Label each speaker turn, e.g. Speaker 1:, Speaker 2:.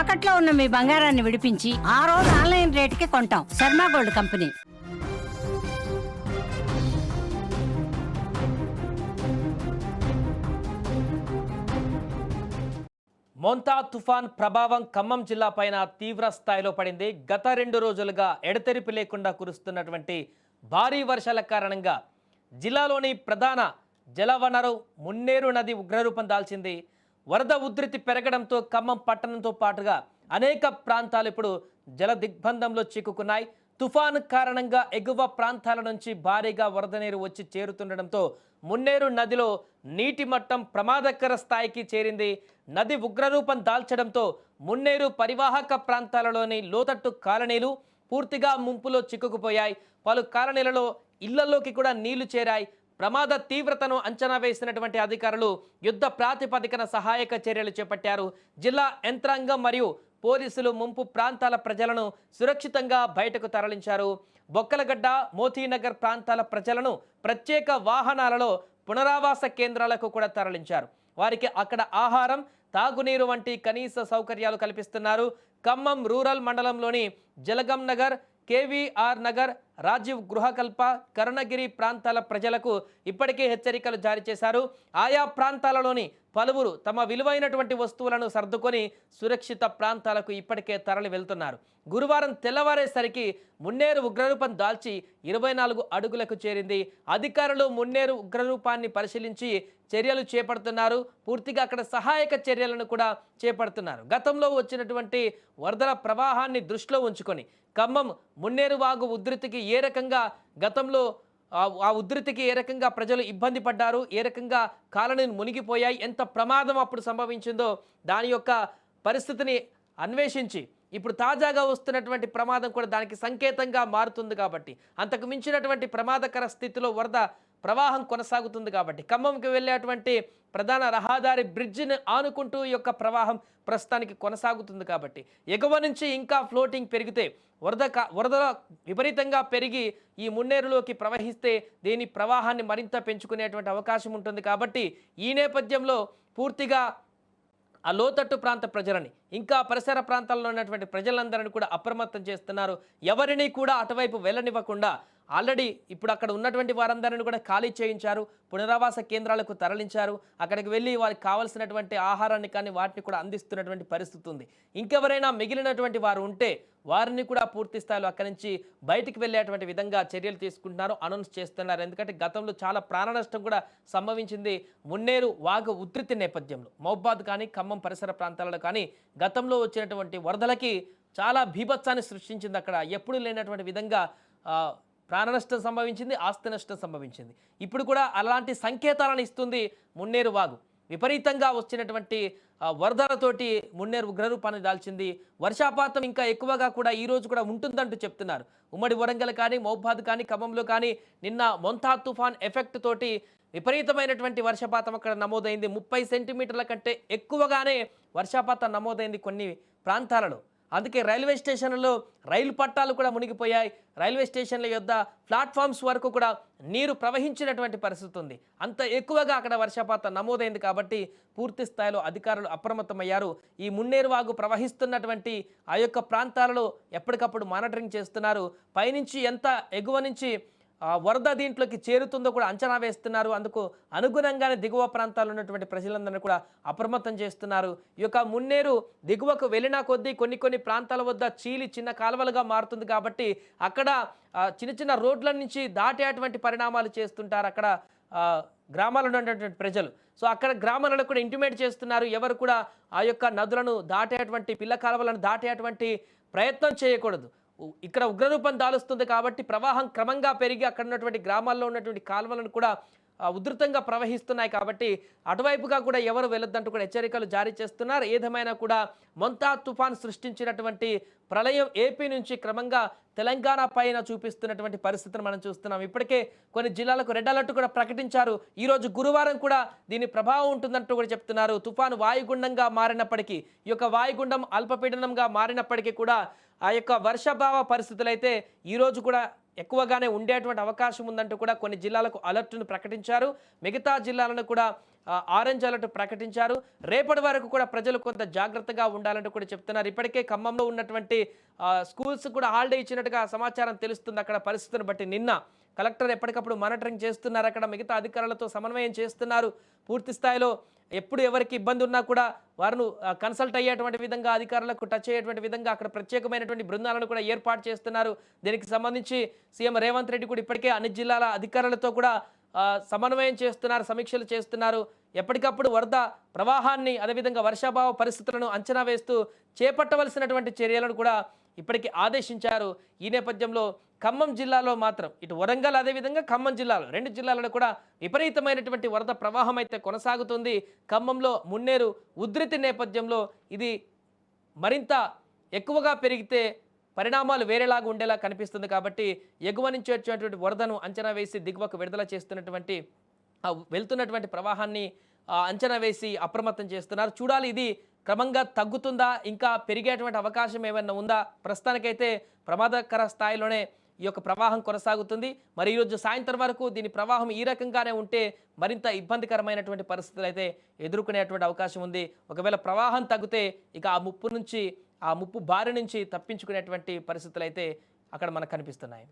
Speaker 1: తాకట్లో ఉన్న మీ బంగారాన్ని విడిపించి ఆ రోజు ఆన్లైన్ రేటుకి కొంటాం. Sharma gold company.
Speaker 2: మోంతా తుఫాన్ ప్రభావం ఖమ్మం జిల్లా పైన తీవ్ర స్థాయిలో పడింది. గత రెండు రోజులుగా ఎడతెరిపి లేకుండా కురుస్తున్నటువంటి భారీ వర్షాల కారణంగా జిల్లాలోని ప్రధాన జలవనరు మున్నేరు నది ఉగ్రరూపం దాల్చింది. వరద ఉధృతి పెరగడంతో ఖమ్మం పట్టణంతో పాటుగా అనేక ప్రాంతాలు ఇప్పుడు జల దిగ్బంధంలో చిక్కుకున్నాయి. తుఫాను కారణంగా ఎగువ ప్రాంతాల నుంచి భారీగా వరద నీరు వచ్చి చేరుతుండడంతో మున్నేరు నదిలో నీటి మట్టం ప్రమాదకర స్థాయికి చేరింది. నది ఉగ్రరూపం దాల్చడంతో మున్నేరు పరివాహక ప్రాంతాలలోని లోతట్టు కాలనీలు పూర్తిగా ముంపులో చిక్కుకుపోయాయి. పలు కాలనీలలో ఇళ్ళలోకి కూడా నీళ్ళు చేరాయి. ప్రమాద తీవ్రతను అంచనా వేసినటువంటి అధికారులు యుద్ధ ప్రాతిపదికన సహాయక చర్యలు చేపట్టారు. జిల్లా యంత్రాంగం మరియు పోలీసులు ముంపు ప్రాంతాల ప్రజలను సురక్షితంగా బయటకు తరలించారు. బొక్కలగడ్డ మోతీనగర్ ప్రాంతాల ప్రజలను ప్రత్యేక వాహనాలలో పునరావాస కేంద్రాలకు కూడా తరలించారు. వారికి అక్కడ ఆహారం తాగునీరు వంటి కనీస సౌకర్యాలు కల్పిస్తున్నారు. ఖమ్మం రూరల్ మండలంలోని జలగం నగర్ కేవీఆర్ నగర్ రాజీవ్ గృహకల్ప కరుణగిరి ప్రాంతాల ప్రజలకు ఇప్పటికే హెచ్చరికలు జారీ చేశారు. ఆయా ప్రాంతాలలోని పలువురు తమ విలువైనటువంటి వస్తువులను సర్దుకొని సురక్షిత ప్రాంతాలకు ఇప్పటికే తరలి వెళ్తున్నారు. గురువారం తెల్లవారేసరికి మున్నేరు ఉగ్రరూపం దాల్చి ఇరవై నాలుగు అడుగులకు చేరింది. అధికారులు మున్నేరు ఉగ్రరూపాన్ని పరిశీలించి చర్యలు చేపడుతున్నారు. పూర్తిగా అక్కడ సహాయక చర్యలను కూడా చేపడుతున్నారు. గతంలో వచ్చినటువంటి వరదల ప్రవాహాన్ని దృష్టిలో ఉంచుకొని ఖమ్మం మున్నేరు వాగు ఉధృతికి ఏ రకంగా గతంలో ఆ- ఉధృతికి ఏ రకంగా ప్రజలు ఇబ్బంది పడ్డారు ఏ రకంగా కాలనీలు మునిగిపోయాయి ఎంత ప్రమాదం అప్పుడు సంభవించిందో దాని యొక్క పరిస్థితిని అన్వేషించి ఇప్పుడు తాజాగా వస్తున్నటువంటి ప్రమాదం కూడా దానికి సంకేతంగా మారుతుంది కాబట్టి అంతకు మించినటువంటి ప్రమాదకర స్థితిలో వరద ప్రవాహం కొనసాగుతుంది కాబట్టి ఖమ్మంకి వెళ్ళేటువంటి ప్రధాన రహదారి బ్రిడ్జిని ఆనుకుంటూ యొక్క ప్రవాహం ప్రస్తుతానికి కొనసాగుతుంది కాబట్టి ఎగువ నుంచి ఇంకా ఫ్లోటింగ్ పెరిగితే వరద కా- వరద విపరీతంగా పెరిగి ఈ మున్నేరులోకి ప్రవహిస్తే దీని ప్రవాహాన్ని మరింత పెంచుకునేటువంటి అవకాశం ఉంటుంది కాబట్టి ఈ నేపథ్యంలో పూర్తిగా ఆ లోతట్టు ప్రాంత ప్రజలని ఇంకా పరిసర ప్రాంతాల్లో ఉన్నటువంటి ప్రజలందరినీ కూడా అప్రమత్తం చేస్తున్నారు. ఎవరిని కూడా అటువైపు వెళ్ళనివ్వకుండా ఆల్రెడీ ఇప్పుడు అక్కడ ఉన్నటువంటి వారందరిని కూడా ఖాళీ చేయించారు పునరావాస కేంద్రాలకు తరలించారు అక్కడికి వెళ్ళి వారికి కావాల్సినటువంటి ఆహారాన్ని కానీ వాటిని కూడా అందిస్తున్నటువంటి పరిస్థితి ఉంది. ఇంకెవరైనా మిగిలినటువంటి వారు ఉంటే వారిని కూడా పూర్తి స్థాయిలో అక్కడి నుంచి బయటికి వెళ్ళేటువంటి విధంగా చర్యలు తీసుకుంటున్నారు అనౌన్స్ చేస్తున్నారు. ఎందుకంటే గతంలో చాలా ప్రాణ నష్టం కూడా సంభవించింది. మున్నేరు వాగు ఉధృతి నేపథ్యంలో మౌబాద్ కానీ ఖమ్మం పరిసర ప్రాంతాలలో కానీ గతంలో వచ్చినటువంటి వరదలకి చాలా భీభత్సాన్ని సృష్టించింది అక్కడ. ఎప్పుడు లేనటువంటి విధంగా ప్రాణ నష్టం సంభవించింది ఆస్తి నష్టం సంభవించింది. ఇప్పుడు కూడా అలాంటి సంకేతాలను ఇస్తుంది మున్నేరు వాగు. విపరీతంగా వచ్చినటువంటి వరదలతోటి మున్నేరు ఉగ్రరూపాన్ని దాల్చింది. వర్షాపాతం ఇంకా ఎక్కువగా కూడా ఈ రోజు కూడా ఉంటుందంటూ చెప్తున్నారు. ఉమ్మడి వరంగల్ కానీ మౌబాద్ కానీ ఖమ్మంలో కానీ నిన్న మొంతా తుఫాన్ ఎఫెక్ట్ తోటి విపరీతమైనటువంటి వర్షపాతం అక్కడ నమోదైంది. ముప్పై సెంటీమీటర్ల కంటే ఎక్కువగానే వర్షపాతం నమోదైంది కొన్ని ప్రాంతాలలో. అందుకే రైల్వే స్టేషన్లలో రైలు పట్టాలు కూడా మునిగిపోయాయి. రైల్వే స్టేషన్ల యొద్ద ప్లాట్ఫామ్స్ వరకు కూడా నీరు ప్రవహించినటువంటి పరిస్థితి ఉంది. అంత ఎక్కువగా అక్కడ వర్షపాతం నమోదైంది కాబట్టి పూర్తి స్థాయిలో అధికారులు అప్రమత్తమయ్యారు. ఈ మున్నేరు వాగు ప్రవహిస్తున్నటువంటి ఆ యొక్క ప్రాంతాలలో ఎప్పటికప్పుడు మానిటరింగ్ చేస్తున్నారు. పైనుంచి ఎంత ఎగువ నుంచి వరద దీంట్లోకి చేరుతుందో కూడా అంచనా వేస్తున్నారు. అందుకు అనుగుణంగానే దిగువ ప్రాంతాల్లో ఉన్నటువంటి ప్రజలందరినీ కూడా అప్రమత్తం చేస్తున్నారు. ఈ యొక్క మున్నేరు దిగువకు వెళ్ళిన కొద్దీ కొన్ని కొన్ని ప్రాంతాల వద్ద చీలి చిన్న కాలువలుగా మారుతుంది కాబట్టి అక్కడ చిన్న చిన్న రోడ్ల నుంచి దాటేటువంటి పరిణామాలు చేస్తుంటారు అక్కడ గ్రామాల్లో ఉన్నటువంటి ప్రజలు. సో అక్కడ గ్రామాలలో కూడా ఇంటిమేట్ చేస్తున్నారు. ఎవరు కూడా ఆ యొక్క నదులను దాటేటువంటి పిల్ల కాలువలను దాటేటువంటి ప్రయత్నం చేయకూడదు. ఇక్కడ ఉగ్రరూపం దాలుస్తుంది కాబట్టి ప్రవాహం క్రమంగా పెరిగి అక్కడ ఉన్నటువంటి గ్రామాల్లో ఉన్నటువంటి కాలువలను కూడా ఉధృతంగా ప్రవహిస్తున్నాయి కాబట్టి అటువైపుగా కూడా ఎవరు వెళ్ళొద్దంటూ కూడా హెచ్చరికలు జారీ చేస్తున్నారు. ఏదేమైనా కూడా మొంతా తుఫాన్ సృష్టించినటువంటి ప్రళయం ఏపీ నుంచి క్రమంగా తెలంగాణ పైన చూపిస్తున్నటువంటి పరిస్థితిని మనం చూస్తున్నాం. ఇప్పటికే కొన్ని జిల్లాలకు రెడ్ అలర్ట్ కూడా ప్రకటించారు. ఈరోజు గురువారం కూడా దీని ప్రభావం ఉంటుందంటూ కూడా చెప్తున్నారు. తుఫాను వాయుగుండంగా మారినప్పటికీ ఈ యొక్క వాయుగుండం అల్పపీడనంగా మారినప్పటికీ కూడా ఆ యొక్క వర్షభావ పరిస్థితులు అయితే ఈరోజు కూడా ఎక్కువగానే ఉండేటువంటి అవకాశం ఉందంటూ కూడా కొన్ని జిల్లాలకు అలర్ట్ను ప్రకటించారు. మిగతా జిల్లాలను కూడా ఆరెంజ్ అలర్ట్ ప్రకటించారు. రేపటి వరకు కూడా ప్రజలు కొంత జాగ్రత్తగా ఉండాలంటూ కూడా చెప్తున్నారు. ఇప్పటికే ఖమ్మంలో ఉన్నటువంటి స్కూల్స్ కూడా హాలిడే ఇచ్చినట్టుగా సమాచారం తెలుస్తుంది. అక్కడ పరిస్థితిని బట్టి నిన్న కలెక్టర్ ఎప్పటికప్పుడు మానిటరింగ్ చేస్తున్నారు. అక్కడ మిగతా అధికారులతో సమన్వయం చేస్తున్నారు. పూర్తి స్థాయిలో ఎప్పుడు ఎవరికి ఇబ్బంది ఉన్నా కూడా వారిను కన్సల్ట్ అయ్యేటువంటి విధంగా అధికారులకు టచ్ అయ్యేటువంటి విధంగా అక్కడ ప్రత్యేకమైనటువంటి బృందాలను కూడా ఏర్పాటు చేస్తున్నారు. దీనికి సంబంధించి సీఎం రేవంత్ రెడ్డి కూడా ఇప్పటికే అన్ని జిల్లాల అధికారులతో కూడా సమన్వయం చేస్తున్నారు సమీక్షలు చేస్తున్నారు. ఎప్పటికప్పుడు వరద ప్రవాహాన్ని అదేవిధంగా వర్షాభావ పరిస్థితులను అంచనా వేస్తూ చేపట్టవలసినటువంటి చర్యలను కూడా ఇప్పటికీ ఆదేశించారు. ఈ నేపథ్యంలో ఖమ్మం జిల్లాలో మాత్రం ఇటు వరంగల్ అదేవిధంగా ఖమ్మం జిల్లాలో రెండు జిల్లాలలో కూడా విపరీతమైనటువంటి వరద ప్రవాహం అయితే కొనసాగుతుంది. ఖమ్మంలో మున్నేరు ఉధృతి నేపథ్యంలో ఇది మరింత ఎక్కువగా పెరిగితే పరిణామాలు వేరేలాగా ఉండేలా కనిపిస్తుంది కాబట్టి ఎగువ నుంచి వచ్చేటువంటి వరదను అంచనా వేసి దిగువకు విడుదల చేస్తున్నటువంటి వెళ్తున్నటువంటి ప్రవాహాన్ని అంచనా వేసి అప్రమత్తం చేస్తున్నారు. చూడాలి ఇది క్రమంగా తగ్గుతుందా? ఇంకా పెరిగేటువంటి అవకాశం ఏమైనా ఉందా? ప్రస్తుతానికైతే ప్రమాదకర స్థాయిలోనే ఈ యొక్క ప్రవాహం కొనసాగుతుంది. మరి ఈరోజు సాయంత్రం వరకు దీని ప్రవాహం ఈ రకంగానే ఉంటే మరింత ఇబ్బందికరమైనటువంటి పరిస్థితులు అయితే ఎదుర్కొనేటువంటి అవకాశం ఉంది. ఒకవేళ ప్రవాహం తగ్గితే ఇక ఆ ముప్పు నుంచి ఆ ముప్పు బారి నుంచి తప్పించుకునేటువంటి పరిస్థితులు అయితే అక్కడ మనకు కనిపిస్తున్నాయి.